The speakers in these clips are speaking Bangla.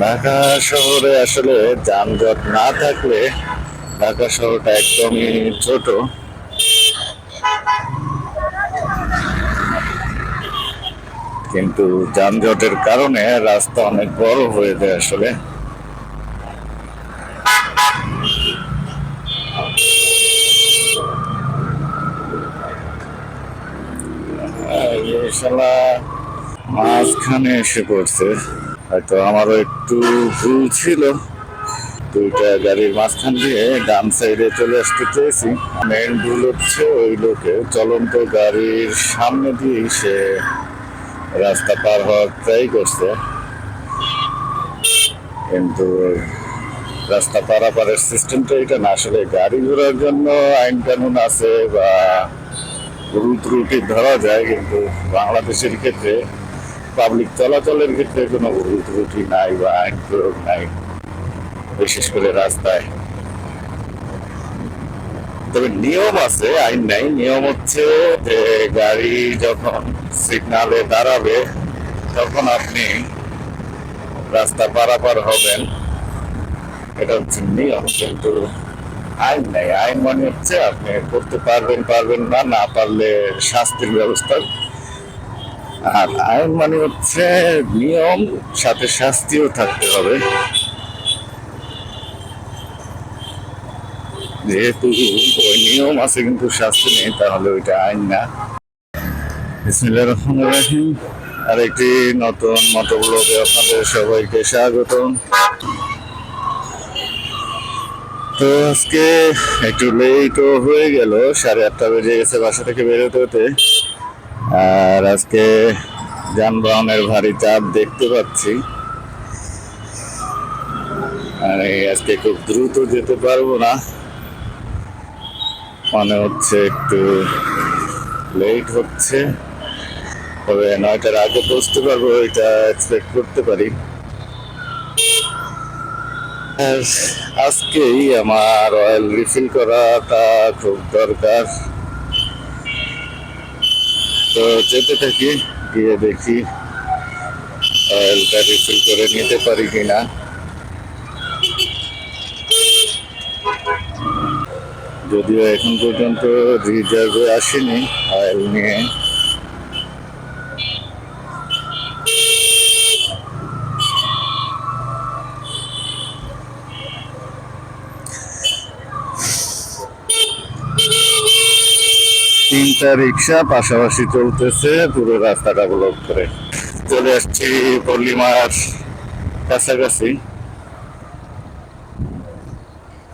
ঢাকা শহরে আসলে যানজট না থাকলে ঢাকা শহরটা একদমই ছোট। কিন্তু যানজটের কারণে রাস্তা অনেক বড় হয়ে যায় আসলে। মাঝখানে এসে পড়ছে। হয়তো আমারও একটু ভুল ছিল। দুইটা গাড়ির মাঝখান দিয়ে ডান সাইডে চলে আসতে চেয়েছি। মেন ভুল হচ্ছে ওই লোকে চলন্ত গাড়ির সামনে দিয়ে সে রাস্তা পার হওয়ার ট্রাই করছে। কিন্তু রাস্তা পারাপারের সিস্টেমটা এটা না। আসলে গাড়ি ঘোড়ার জন্য আইন কানুন আছে বা ভুল ত্রুটি ধরা যায়, কিন্তু বাংলাদেশের ক্ষেত্রে পাবলিক চলাচলের ক্ষেত্রে কোনো ভুল নাই বা আইন প্রয়োগ নাই, বিশেষ করে রাস্তায়। তবে নিয়ম আছে, আইন নাই। নিয়ম হচ্ছে যে গাড়ি যখন সিগনালে দাঁড়াবে, তখন আপনি রাস্তা পারাপার হবেন। এটা হচ্ছে নিয়ম, কিন্তু আইন নাই। আইন মানে হচ্ছে আপনি করতে পারবেন পারবেন না না পারলে শাস্তির ব্যবস্থা আর আইন মানে হচ্ছে নিয়ম, সাথে শাস্তিও থাকতে হবে। যেহেতু ওই নিয়ম আছে, কিন্তু শাস্তি নেই, তাহলে ওইটা আইন না। বিসমিল্লাহ রহমান রাহিম। আর একটি নতুন মতব্লগে আপনাদের সবাইকে স্বাগতম। তো আজকে একটু লেটও হয়ে গেল, সাড়ে আটটা বেজে গেছে বাসা থেকে বেরোতে হতে। আর আজকে যানবাহনের ভারী চাপ দেখতে পাচ্ছি। আর আজকে খুব দ্রুত যেতে পারব না। মনে হচ্ছে একটু লেট হচ্ছে। তবে নয়টার আগে পৌঁছতে পারব, এটা এক্সপেক্ট করতে পারি। আজকেই আমার অয়েল রিফিল করাটা খুব দরকার। তো যেতে থাকি, গিয়ে দেখি অয়েলটা রিফিল করে নিতে পারি কিনা। যদিও এখন পর্যন্ত রিজার্ভে আসেনি অয়েল নিয়ে। তিনটা রিক্সা পাশাপাশি চলতেছে, পুরো রাস্তাটা ব্লক করে। চলে আসছি পল্লিমার কাছাকাছি।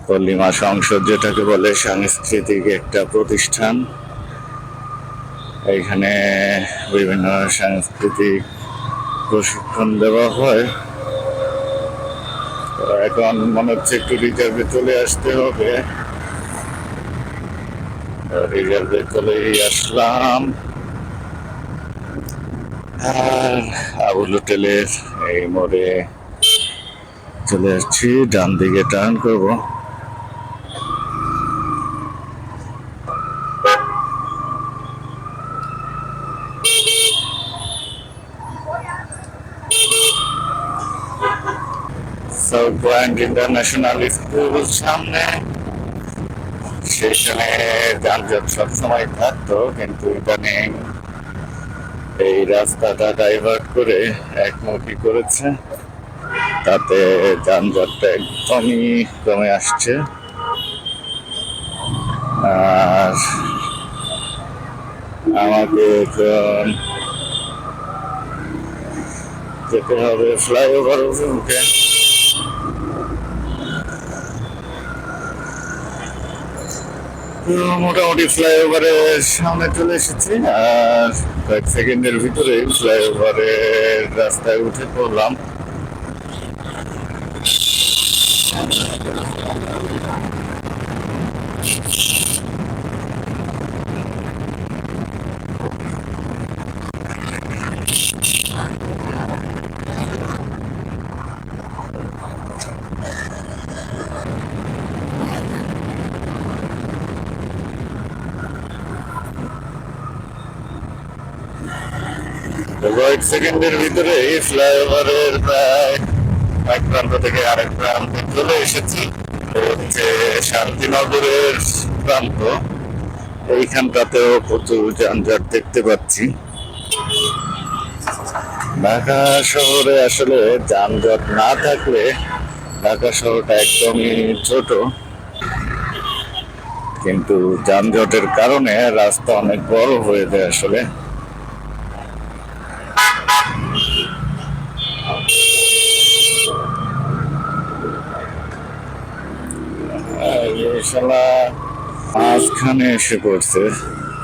পল্লিমা সংসদ যেটাকে বলে সাংস্কৃতিক একটা প্রতিষ্ঠান। এখানে বিভিন্ন সাংস্কৃতিক প্রশিক্ষণ দেওয়া হয়। এখন মনে হচ্ছে একটু রিজার্ভে চলে আসতে হবে। রিজার্ভে আসলাম। আর আবুল হোটেলের এই মোড়ে চলে আসছি, ডান দিকে টার্ন করব। সাউথ পয়েন্ট ইন্টারন্যাশনাল স্কুল সামনে। সেখানে যানজট সবসময় থাকতো, কিন্তু ইদানিং এই রাস্তাটা ডাইভার্ট করে একমুখী করেছে। তাতে যানজটটা একদমই কমে আসছে। আর আমাকে যেতে হবে ফ্লাইওভার মুখে তো মোটামুটি ফ্লাইওভারের সামনে চলে এসেছি আর কয়েক সেকেন্ডের ভিতরে ফ্লাইওভারের রাস্তায় উঠে পড়লাম। কয়েক সেকেন্ডের ভিতরে ফ্লাইওভারের প্রায় এক প্রান্ত থেকে আরেক প্রান্তে চলে এসেছি। হচ্ছে শান্তিনগরের প্রান্ত। এইখানটাতেও প্রচুর যানজট দেখতে পাচ্ছি। ঢাকা শহরে আসলে যানজট না থাকলে ঢাকা শহরটা একদমই ছোট। কিন্তু যানজটের কারণে রাস্তা অনেক বড় হয়ে যায় আসলে। আর মাঝখানে এসে পড়ছে।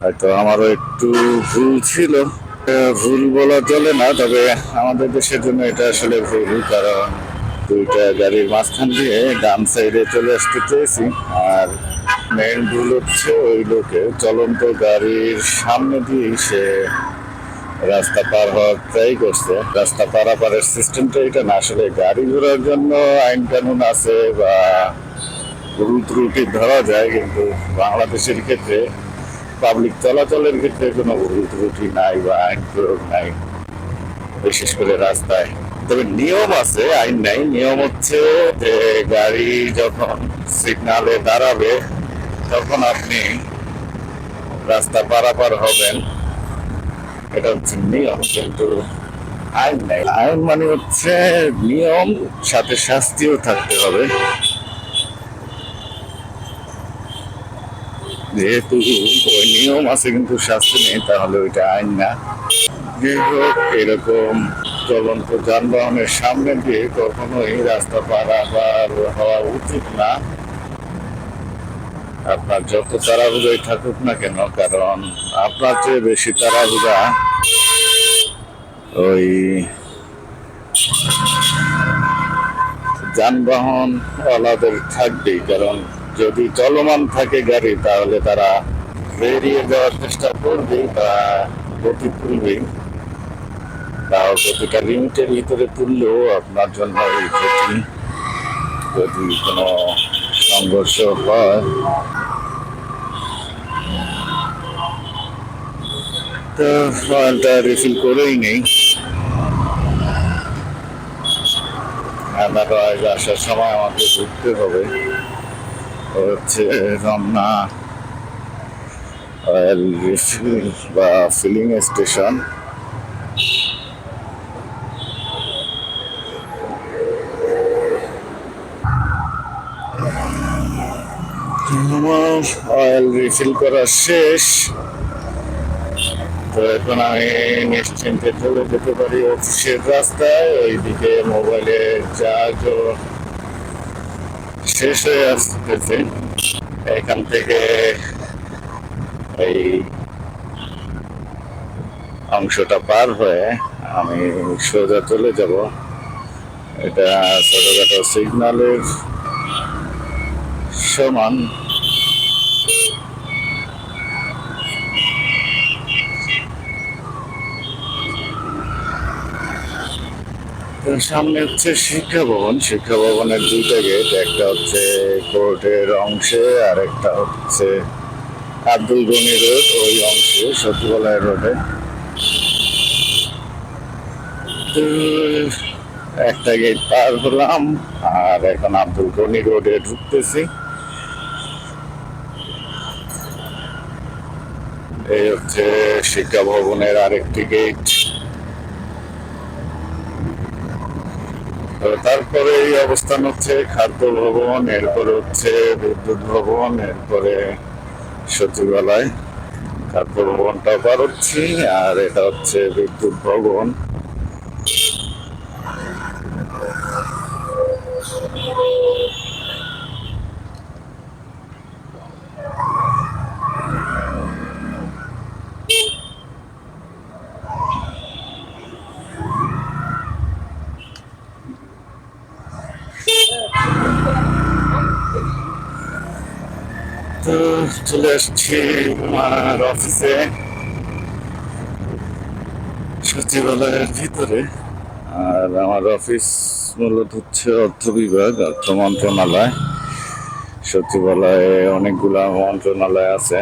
হয়তো আমারও একটু ভুল ছিল। ভুল বলা চলে না, তবে আমাদের দেশের জন্য এটা আসলে ভুল, কারণ দুইটা গাড়ির মাঝখান দিয়ে ডান সাইডে চলে আসতে চেয়েছি। আর মেইন ভুল হচ্ছে ওই লোকে চলন্ত গাড়ির সামনে দিয়ে সে রাস্তা পার হওয়ার ট্রাই করছে। রাস্তা পারাপারের সিস্টেমটা এটা না, আসলে গাড়ি ঘোড়ার জন্য আইন কানুন আছে বা ভুল ত্রুটি ধরা যায়, কিন্তু বাংলাদেশের ক্ষেত্রে পাবলিক চলাচলের ক্ষেত্রে কোনো ভুল ত্রুটি নাই বা আইন প্রয়োগ নাই, বিশেষ করে রাস্তায়। তবে নিয়ম আছে, আইন নাই। নিয়ম হচ্ছে যে গাড়ি যখন সিগনালে দাঁড়াবে, তখন আপনি রাস্তা পারাপার হবেন। এটা হচ্ছে নিয়ম, কিন্তু আইন নাই। আইন মানে হচ্ছে নিয়ম, সাথে শাস্তিও থাকতে হবে। যেহেতু ওই নিয়ম আছে কিন্তু শাস্তি নেই, তাহলে ওইটা আইন না। হোক, এরকম চলন্ত যানবাহনের সামনে দিয়ে কখনোই রাস্তা পারাপার হওয়া উচিত না। আপনার যত তাড়াহুড়োই থাকুক না কেন, কারণ আপনার চেয়ে বেশি তাড়াহুড়া ওই যানবাহন ওয়ালাদের থাকবেই, কারণ যদি চলমান থাকে গাড়ি, তাহলে তারা বেরিয়ে যাওয়ার চেষ্টা করবে বা গতি তুলবেই তাও গতিটা লিমিটের ভিতরে তুললেও আপনার জন্য এই ক্ষতি। যদি কোনো সংঘর্ষ হয়। তো অয়েলটা রিফিল করেই নেই। অয়েল আসার সময় আমাকে ঘুরতে হবে। হচ্ছে রমনা অয়েল বা ফিলিং স্টেশন অয়েল রিফিল করা শেষ। তো এখন আমি নিশ্চিন্তে চলে যেতে পারি অফিসের রাস্তায়, ওইদিকে মোবাইলে চার্জও শেষ হয়ে আসতেছে। এখান থেকে এই অংশটা পার হয়ে আমি সোজা চলে যাব। এটা ছোটখাটো সিগন্যালের সমান। সামনে হচ্ছে শিক্ষা ভবন শিক্ষা ভবনের দুইটা গেট, একটা হচ্ছে কোর্টের অংশে আর একটা হচ্ছে আব্দুল গনি রোড, ওই অংশে, সচিবালয় রোডে। একটা গেট পার হলাম আর এখন আব্দুল গনি রোডে ঢুকতেছি। এই হচ্ছে শিক্ষা ভবনের আরেকটি গেট তো তারপরে এই অবস্থান হচ্ছে খাদ্য ভবন, এরপরে হচ্ছে বিদ্যুৎ ভবন, এরপরে সচিবালয়। খাদ্য ভবনটা পার হচ্ছি, আর এটা হচ্ছে বিদ্যুৎ ভবন। চলে আসছি আমার অফিসে সচিবালয়ের ভিতরে। আর আমার অফিস মূলত হচ্ছে অর্থ বিভাগ, অর্থ মন্ত্রণালয়। সচিবালয়ে অনেকগুলা মন্ত্রণালয় আছে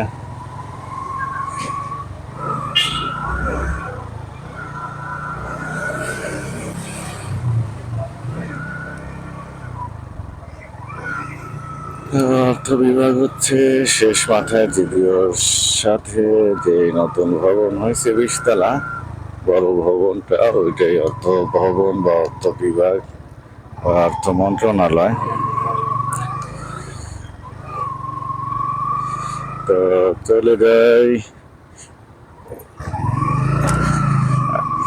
তো তো অর্থ বিভাগ হচ্ছে শেষ মাথায় জিডিওর সাথে যে নতুন ভবন হয়েছে বিশতলা, বড় ভবনটা, ওইটাই অর্থ ভবন বা অর্থ বিভাগ বা অর্থ মন্ত্রণালয়। তো চলে যাই।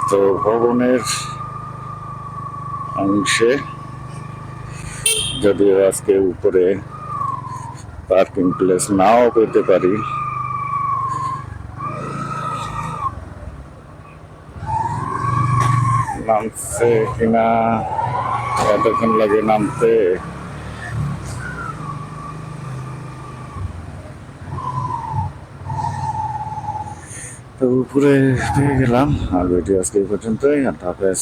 তো ভবনের অংশে, যদিও আজকে উপরে পার্কিং প্লেস নাও পেতে পারি। নামছে কিনা কতক্ষণ লাগে নামতে। তো উপরে পেয়ে গেলাম, আর ভিডিও আজকে পর্যন্তই আর হাফেজ।